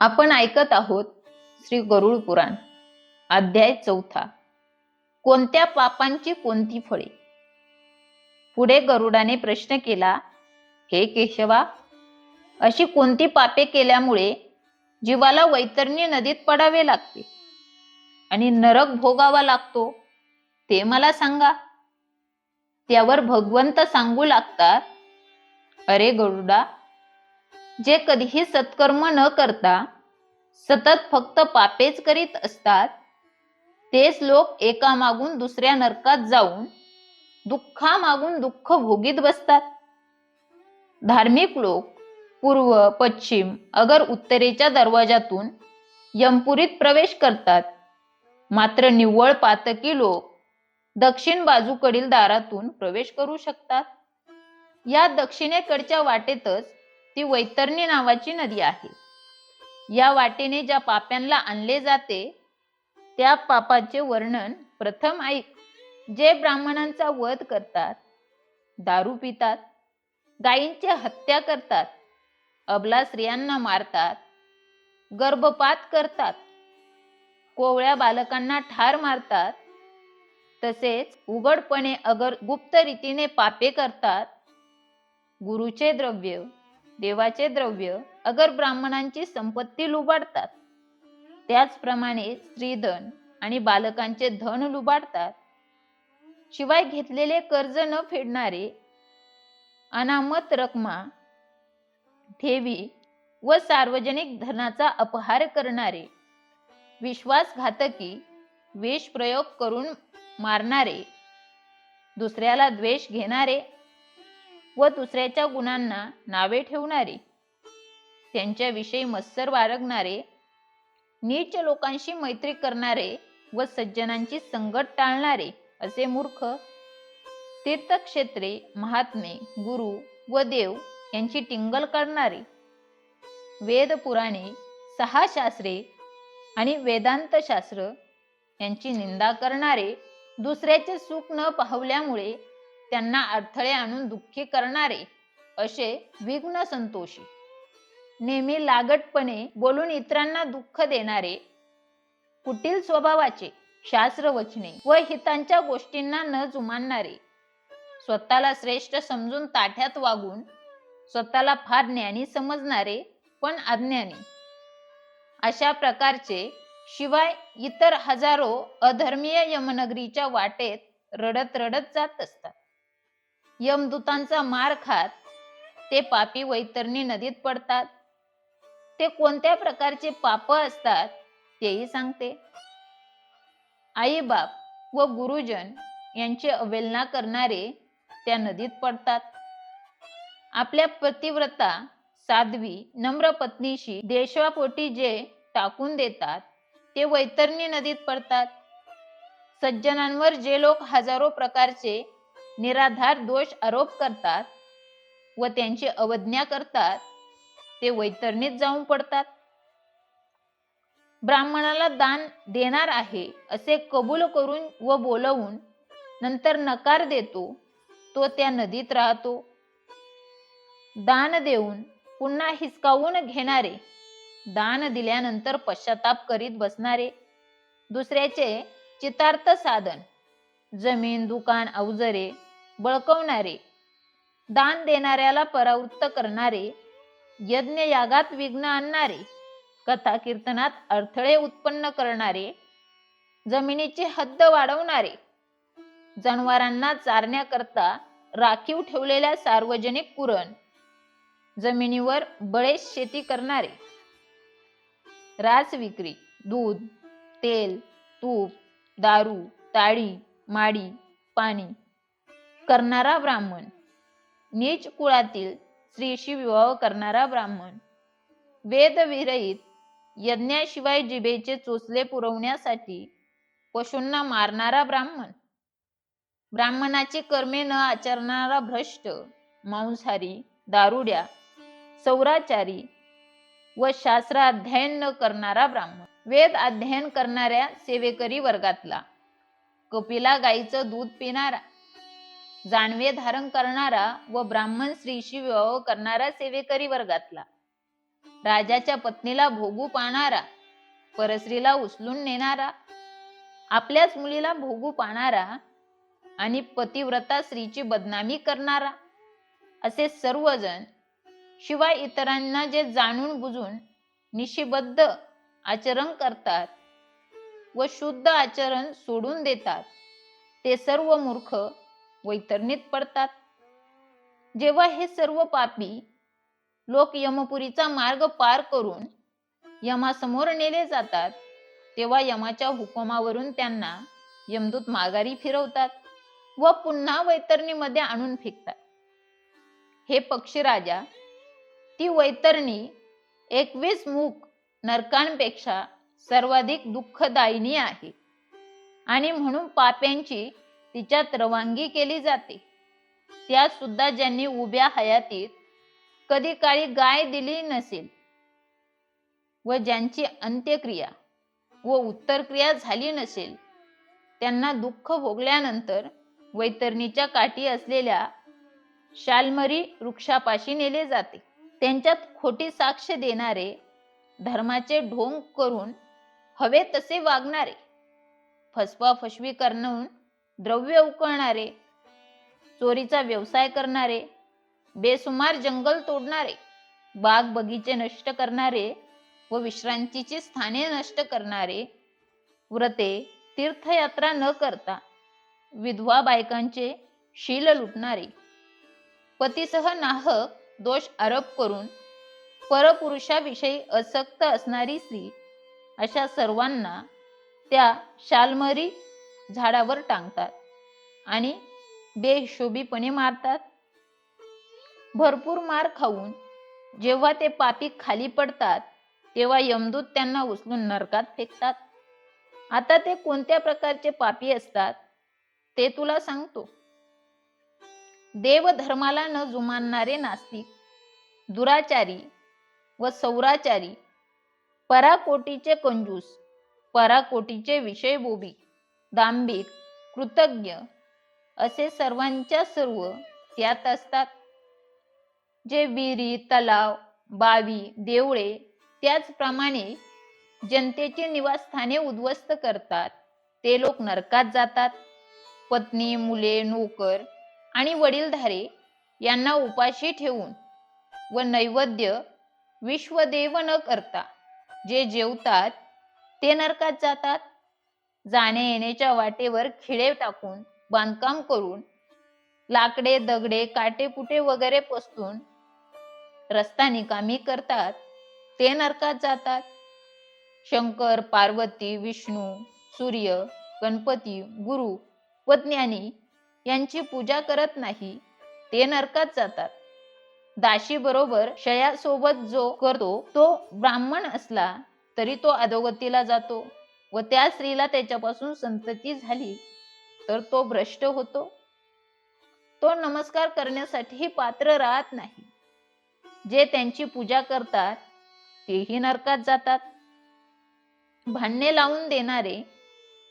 आपण ऐकत आहोत श्री गरुड पुराण अध्याय चौथा. कोणत्या पापांची कोणती फळे? पुढे गरुडाने प्रश्न केला हे केशवा अशी कोणती पापे केल्यामुळे जीवाला वैतरणी नदीत पडावे लागते आणि नरक भोगावा लागतो? ते मला सांगा. त्यावर भगवंत सांगू लागतात अरे गरुडा जे कधीही सत्कर्म न करता सतत फक्त पापेच करीत असतात तेच लोक एकामागून दुसऱ्या नरकात जाऊन दुःखामागून दुःख भोगीत बसतात. धार्मिक लोक पूर्व पश्चिम अगर उत्तरेच्या दरवाजातून यमपुरीत प्रवेश करतात. मात्र निव्वळ पातकी लोक दक्षिण बाजूकडील दारातून प्रवेश करू शकतात. या दक्षिणेकडच्या वाटेतच ती वैतरणी नावाची नदी आहे. या वाटेने ज्या पाप्यांना आणले जाते त्या पापाचे वर्णन प्रथम ऐक जे ब्राह्मणांचा वध करतात दारू पितात गायींची हत्या करतात अबला स्त्रियांना मारतात गर्भपात करतात कोवळ्या बालकांना ठार मारतात तसेच उघडपणे अगर गुप्त रीतीने पापे करतात गुरुचे द्रव्य देवाचे द्रव्य अगर ब्राह्मणांची संपत्ती लुबाडतात. त्याचप्रमाणे स्त्रीधन आणि बालकांचे धन लुबाडतात. शिवाय घेतलेले कर्ज न फेडणारे अनामत रकमा ठेवी व सार्वजनिक धनाचा अपहार करणारे विश्वासघातकी विष प्रयोग करून मारणारे दुसऱ्याला द्वेष घेणारे व दुसऱ्याच्या गुणांना नावे ठेवणारे. त्यांच्याविषयी मत्सर बाळगणारे नीच लोकांशी मैत्री करणारे व सज्जनांची संगत टाळणारे असे मूर्ख तीर्थक्षेत्रे महात्मे गुरु व देव यांची टिंगल करणारे. वेद पुराणे सहा शास्त्रे आणि वेदांत शास्त्र यांची निंदा करणारे दुसऱ्याचे सुख न पाहवल्यामुळे त्यांना अडथळे आणून दुःखी करणारे असे विघ्न संतोषी. नेहमी लागटपणे बोलून इतरांना दुःख देणारे कुटील स्वभावाचे शास्त्र वचने व हितांच्या गोष्टींना न जुमानणारे. स्वतःला श्रेष्ठ समजून ताठ्यात वागून स्वतःला फार ज्ञानी समजणारे पण अज्ञानी. अशा प्रकारचे शिवाय इतर हजारो अधर्मीय यमनगरीच्या वाटेत रडत रडत जात असतात. यमदूतांचा मार खात ते पापी वैतरणी नदीत पडतात. ते कोणत्या प्रकारचे पाप असतात तेही सांगते. आई बाप व गुरुजन यांची अवहेलना करणारे त्या नदीत पडतात. आपल्या पतिव्रता साध्वी नम्र पत्नीशी देशवापोटी जे टाकून देतात ते वैतरणी नदीत पडतात. सज्जनांवर जे लोक हजारो प्रकारचे निराधार दोष आरोप करतात व त्यांची अवज्ञा करतात ते वैतरणीत जाऊन पडतात. ब्राह्मणाला दान देणार आहे असे कबूल करून व बोलवून नंतर नकार देतो तो त्या नदीत राहतो. दान देऊन पुन्हा हिसकावून घेणारे दान दिल्यानंतर पश्चाताप करीत बसणारे दुसऱ्याचे चितार्थ साधन जमीन दुकान अवजरे बळकवणारे दान देणाऱ्याला परावृत्त करणारे यज्ञ यागात विघ्न आणणारे कथा कीर्तनात अडथळे उत्पन्न करणारे जमिनीची हद्द वाढवणारे जनावरांना चारण्याकरता राखीव ठेवलेल्या सार्वजनिक कुरण जमिनीवर बळेच शेती करणारे. रास विक्री दूध तेल तूप दारू ताळी माडी पाणी करणारा ब्राह्मण. नीच कुळातील स्त्रीशी विवाह करणारा ब्राह्मण. वेदविरहित यज्ञाशिवाय जिभेचे चोचले पुरवण्यासाठी पशूंना मारणारा ब्राह्मण. ब्राह्मणाची कर्मे न आचरणारा भ्रष्ट मांसाहारी दारुड्या सौराचारी व शास्त्र अध्ययन न करणारा ब्राह्मण. वेद अध्ययन करणाऱ्या सेवेकरी वर्गातला. कपिला गाईचं दूध पिणारा जानवे धारण करणारा व ब्राह्मण स्त्रीशी विवाह करणारा सेवेकरी वर्गातला. राजाच्या पत्नीला भोगू पाहणारा परस्त्रीला उचलून नेणारा आपल्याच मुलीला भोगू पाहणारा आणि पतिव्रता स्त्रीची बदनामी करणारा असे सर्वजण शिवाय इतरांना जे जाणून बुजून निशिबद्ध आचरण करतात व शुद्ध आचरण सोडून देतात ते सर्व मूर्ख वैतरणीत पडतात. जेव्हा हे सर्व पापी लोक यमपुरीचा मार्ग पार करून यमासमोर नेले जातात तेव्हा यमाच्या हुकुमावरून त्यांना यमदूत माघारी फिरवतात व पुन्हा वैतरणीमध्ये आणून फेकतात. हे पक्षीराजा ती वैतरणी एकवीस मुख नरकांपेक्षा सर्वाधिक दुःखदायिनी आहे आणि म्हणून पाप्यांची तिच्यात रवानगी केली जाते. त्या सुद्धा ज्यांनी उभ्या हयातीत कधी काळी गाय दिली नसेल व ज्यांची अंत्यक्रिया व उत्तरक्रिया झाली नसेल त्यांना दुःख भोगल्यानंतर वैतरणीच्या काठी असलेल्या शालमरी वृक्षापाशी नेले जाते. त्यांच्यात खोटी साक्ष देणारे धर्माचे ढोंग करून हवे तसे वागणारे फसवा फसवी करून द्रव्य उकळणारे चोरीचा व्यवसाय करणारे बेसुमार जंगल तोडणारे बाग बगीचे नष्ट करणारे व विश्रांतीची स्थाने नष्ट करणारे व्रते तीर्थयात्रा न करता विधवा बायकांचे शील लुटणारे. पतीसह नाहक दोष आरोप करून परपुरुषाविषयी असक्त असणारी स्त्री अशा सर्वांना त्या शालमरी झाडावर टांगतात आणि बेशोभीपणे मारतात. भरपूर मार खाऊन जेव्हा ते पापी खाली पडतात तेव्हा यमदूत त्यांना उचलून नरकात फेकतात. आता ते कोणत्या प्रकारचे पापी असतात ते तुला सांगतो. देवधर्माला न जुमानणारे नास्तिक दुराचारी व सौराचारी पराकोटीचे कंजूस पराकोटीचे विषय बोबी दांभिक कृतज्ञ असे सर्वांच्या सर्व त्यात असतात. जे विहिरी तलाव बावी देवळे त्याचप्रमाणे जनतेची निवासस्थाने उद्ध्वस्त करतात. ते लोक नरकात जातात. पत्नी मुले नोकर आणि वडीलधारे यांना उपाशी ठेवून व नैवेद्य विश्वदेव न करता जे जेवतात ते नरकात जातात. जाणे येण्याच्या वाटेवर खिळे टाकून बांधकाम करून लाकडे दगडे काटेपुटे वगैरे पसतून रस्ता निकामी करतात. ते नरकात जातात. शंकर पार्वती विष्णू सूर्य गणपती गुरु व ज्ञानी यांची पूजा करत नाही ते नरकात जातात. दाशी बरोबर शयासोबत जो करतो तो ब्राह्मण असला तरी तो अधोगतीला जातो. व त्या स्त्रीला त्याच्यापासून संतती झाली तर तो भ्रष्ट होतो. तो नमस्कार करण्यासाठीही पात्र राहत नाही. जे त्यांची पूजा करतात तेही नरकात जातात. भांडणे लावून देणारे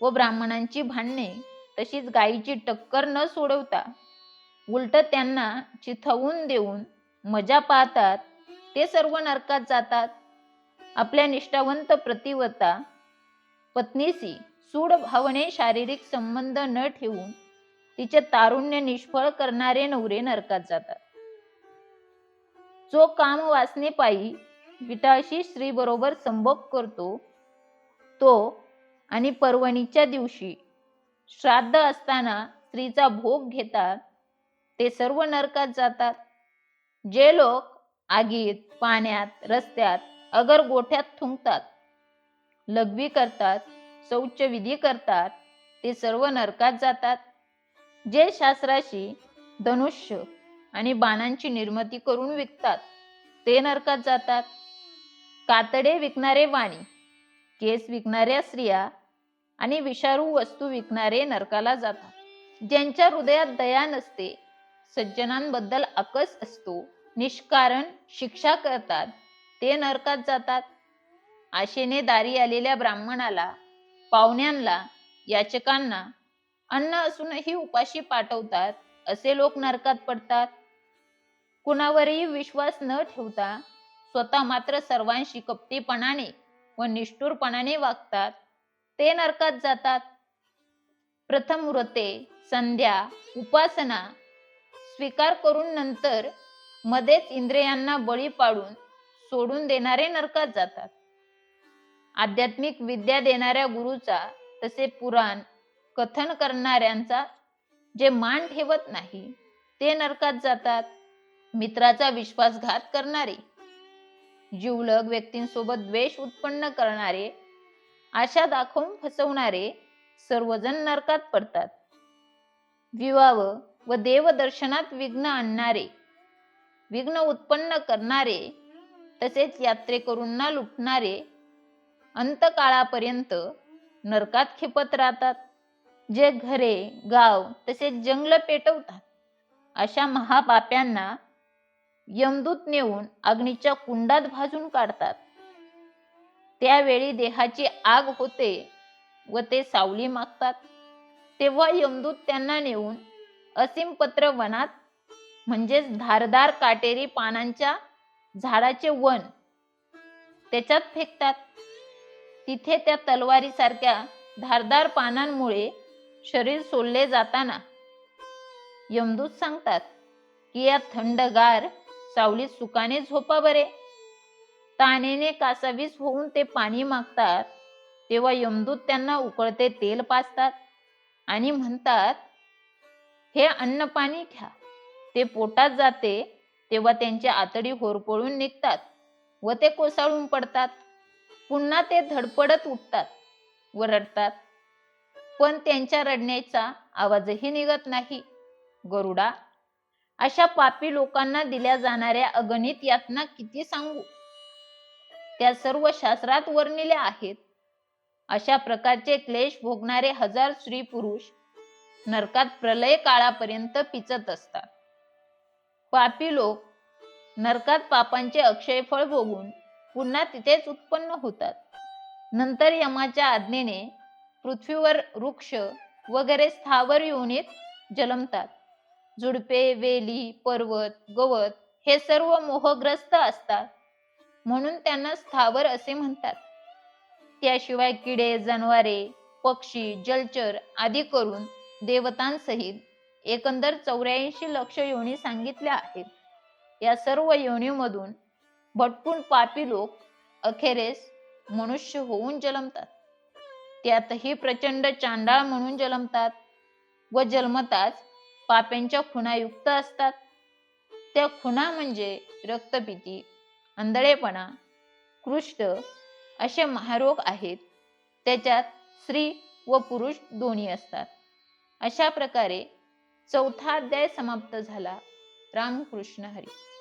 व ब्राह्मणांची भांडणे तशीच गायीची टक्कर न सोडवता उलट त्यांना चिथवून देऊन मजा पाहतात ते सर्व नरकात जातात. आपल्या निष्ठावंत प्रतिवता पत्नीशी सूड भावने शारीरिक संबंध न ठेवून तिचे तारुण्य निष्फळ करणारे नवरे नरकात जातात. जो काम वासने पायी विटाशी स्त्री बरोबर संभोग करतो तो आणि पर्वणीच्या दिवशी श्राद्ध असताना स्त्रीचा भोग घेतात ते सर्व नरकात जातात. जे लोक आगीत पाण्यात रस्त्यात अगर गोठ्यात थुंकतात लघवी करतात शौच विधी करतात ते सर्व नरकात जातात. जे शास्त्राशी धनुष्य आणि बाणांची निर्मिती करून विकतात ते नरकात जातात. कातडे विकणारे वाणी केस विकणाऱ्या स्त्रिया आणि विषारू वस्तू विकणारे नरकाला जातात. ज्यांच्या हृदयात दया नसते सज्जनांबद्दल आकस असतो निष्कारण शिक्षा करतात ते नरकात जातात. आशेने दारी आलेल्या ब्राह्मणाला पाहुण्यांना याचकांना अन्न असूनही उपाशी पाठवतात असे लोक नरकात पडतात. कुणावरही विश्वास न ठेवता स्वतः मात्र सर्वांशी कपटीपणाने व निष्ठुरपणाने वागतात. ते नरकात जातात. प्रथम व्रते संध्या उपासना स्वीकार करून नंतर मध्येच इंद्रियांना बळी पाडून सोडून देणारे नरकात जातात. आध्यात्मिक विद्या देणाऱ्या गुरुचा तसे पुराण कथन करणाऱ्यांचा जे मान ठेवत नाही ते नरकात जातात. मित्राचा विश्वासघात करणारे जीवलग व्यक्तींसोबत द्वेष उत्पन्न करणारे आशा दाखवून फसवणारे सर्वजण नरकात पडतात. विवाह व देवदर्शनात विघ्न आणणारे विघ्न उत्पन्न करणारे तसेच यात्रेकरूंना लुटणारे अंतकाळापर्यंत नरकात खिपत राहतात. जे घरे गाव तसेच जंगल पेटवतात. अशा महापाप्यांना यमदूत नेऊन अग्नीच्या कुंडात भाजून काढतात. त्यावेळी देहाची आग होते व ते सावली मागतात. तेव्हा यमदूत त्यांना नेऊन असीम पत्र वनात म्हणजेच धारदार काटेरी पानांच्या झाडाचे वन त्याच्यात फेकतात. तिथे त्या तलवारीसारख्या धारदार पानांमुळे शरीर सोलले जाताना यमदूत सांगतात की या थंडगार सावलीत सुखाने झोपा बरे. तानेने कासावीस होऊन ते पाणी मागतात तेव्हा यमदूत त्यांना उकळते तेल पाजतात आणि म्हणतात हे अन्न पाणी घ्या. ते पोटात जाते तेव्हा त्यांच्या आतडी होरपळून निघतात व ते कोसळून पडतात. पुन्हा ते धडपडत उठतात व रडतात पण त्यांच्या रडण्याचा आवाजही निघत नाही. गरुडा अशा पापी लोकांना दिल्या जाणाऱ्या अगणित यातना किती सांगू? त्या सर्व शास्त्रात वर्णिल्या आहेत. अशा प्रकारचे क्लेश भोगणारे हजार स्त्री पुरुष नरकात प्रलय काळापर्यंत पिचत असतात. पापी लोक नरकात पापांचे अक्षयफळ भोगून पुन्हा तिथेच उत्पन्न होतात. नंतर यमाच्या आज्ञेने पृथ्वीवर वृक्ष वगैरे स्थावर योनीत जलमतात. झुडपे वेली पर्वत गवत हे सर्व मोहग्रस्त असतात. म्हणून त्यांना स्थावर असे म्हणतात. त्याशिवाय किडे जनावरे पक्षी जलचर आदी करून देवतांसहित एकंदर चौऱ्याऐंशी लक्ष योनी सांगितल्या आहेत. या सर्व योनीमधून भटकून पापी लोक अखेरेस मनुष्य होऊन जन्मतात. त्यातही प्रचंड चांडाळ म्हणून जन्मतात व जन्मताच पाप्यांच्या खुणायुक्त असतात. त्या खुणा म्हणजे रक्तपिती आंधळेपणा कृष्ट असे महारोग आहेत. त्याच्यात स्त्री व पुरुष दोन्ही असतात. अशा प्रकारे चौथा अध्याय समाप्त झाला. रामकृष्ण हरी.